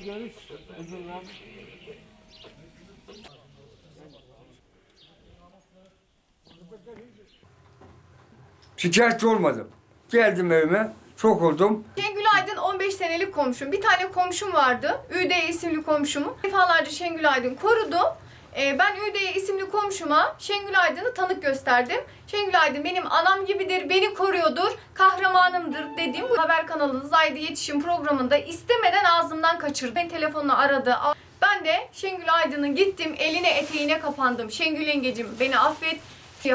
Kendi görüş özürler. Şikayetçi olmadım. Geldim evime, çok oldum. Şengül Aydın 15 senelik komşum. Bir tane komşum vardı. Üde isimli komşumu. Defalarca Şengül Aydın korudu. Ee, ben Üde isimli komşuma Şengül Aydın'ı tanık gösterdim. Şengül Aydın benim anam gibidir, beni koruyordur, kahramanımdır dediğim bu haber kanalının Zaydı Yetişim programında istemeden ağzımdan kaçırdı. Beni telefonla aradı. Ben de Şengül Aydın'ın gittim, eline eteğine kapandım. Şengül yengecim beni affet.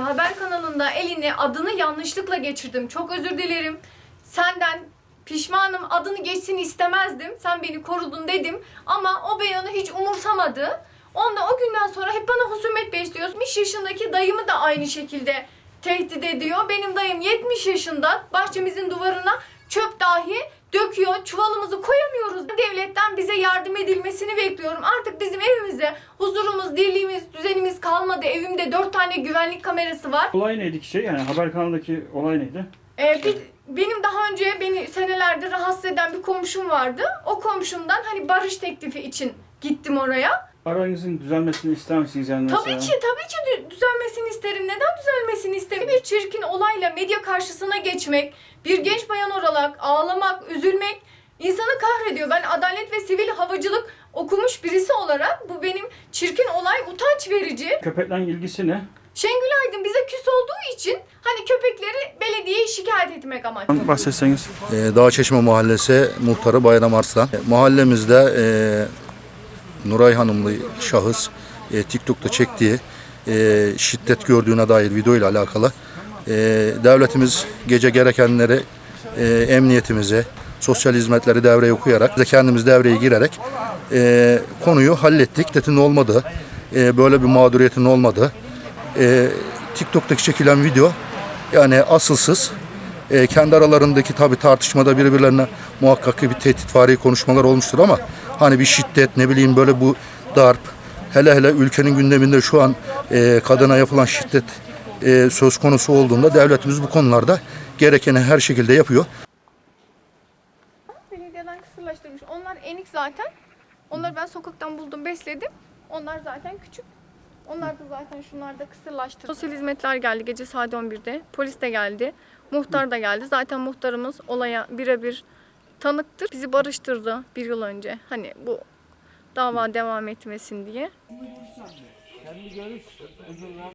Haber kanalında elini adını yanlışlıkla geçirdim. Çok özür dilerim. Senden pişmanım adını geçsin istemezdim. Sen beni korudun dedim. Ama o beyanı hiç umursamadı. Onda o günden sonra hep bana husumet besliyor. 70 yaşındaki dayımı da aynı şekilde tehdit ediyor. Benim dayım 70 yaşında bahçemizin duvarına çöp dahi döküyor. Çuvalımızı koyamıyoruz. Devletten bize yardım edilmesini bekliyorum. Artık bizim evimize huzurumuz, dirliğimiz, düzenimiz kalmadı. Evimde 4 tane güvenlik kamerası var. Olay neydi ki şey yani haber kanalındaki olay neydi? Ee, bir- benim daha önce beni senelerdir rahatsız eden bir komşum vardı. O komşumdan hani barış teklifi için gittim oraya. Aranızın düzelmesini ister misiniz yani mesela? Tabii ki tabii ki dü- düzelmesini isterim. Neden düzelmesini isterim? Bir çirkin olayla medya karşısına geçmek, bir genç bayan olarak ağlamak, üzülmek insanı kahrediyor. Ben adalet ve sivil havacılık okumuş birisi olarak bu benim çirkin olay utanç verici. Köpekle ilgisi ne? Şengül Aydın bize küs olduğu için hani köpekleri belediyeye şikayet etmek amaçlı. Bahsetseniz. Ee, Dağçeşme Mahallesi muhtarı Bayram Arslan. E, Mahallemizde e, Nuray Hanımlı şahıs e, TikTok'ta çektiği e, şiddet gördüğüne dair video ile alakalı e, devletimiz gece gerekenleri e, emniyetimize, sosyal hizmetleri devreye okuyarak, de kendimiz devreye girerek e, konuyu hallettik. Şiddetin olmadığı, e, böyle bir mağduriyetin olmadığı, e, TikTok'taki çekilen video yani asılsız, e, kendi aralarındaki tabi tartışmada birbirlerine muhakkak ki bir tehditvari konuşmalar olmuştur ama hani bir şiddet ne bileyim böyle bu darp hele hele ülkenin gündeminde şu an e, kadına yapılan şiddet e, söz konusu olduğunda devletimiz bu konularda gerekeni her şekilde yapıyor. Belediyeden kısırlaştırmış. Onlar enik zaten. Onları ben sokaktan buldum, besledim. Onlar zaten küçük. Onlar da zaten şunlar da kısırlaştırdı. Sosyal hizmetler geldi gece saat 11'de. Polis de geldi. Muhtar da geldi. Zaten muhtarımız olaya birebir tanıktır. Bizi barıştırdı bir yıl önce. Hani bu dava devam etmesin diye.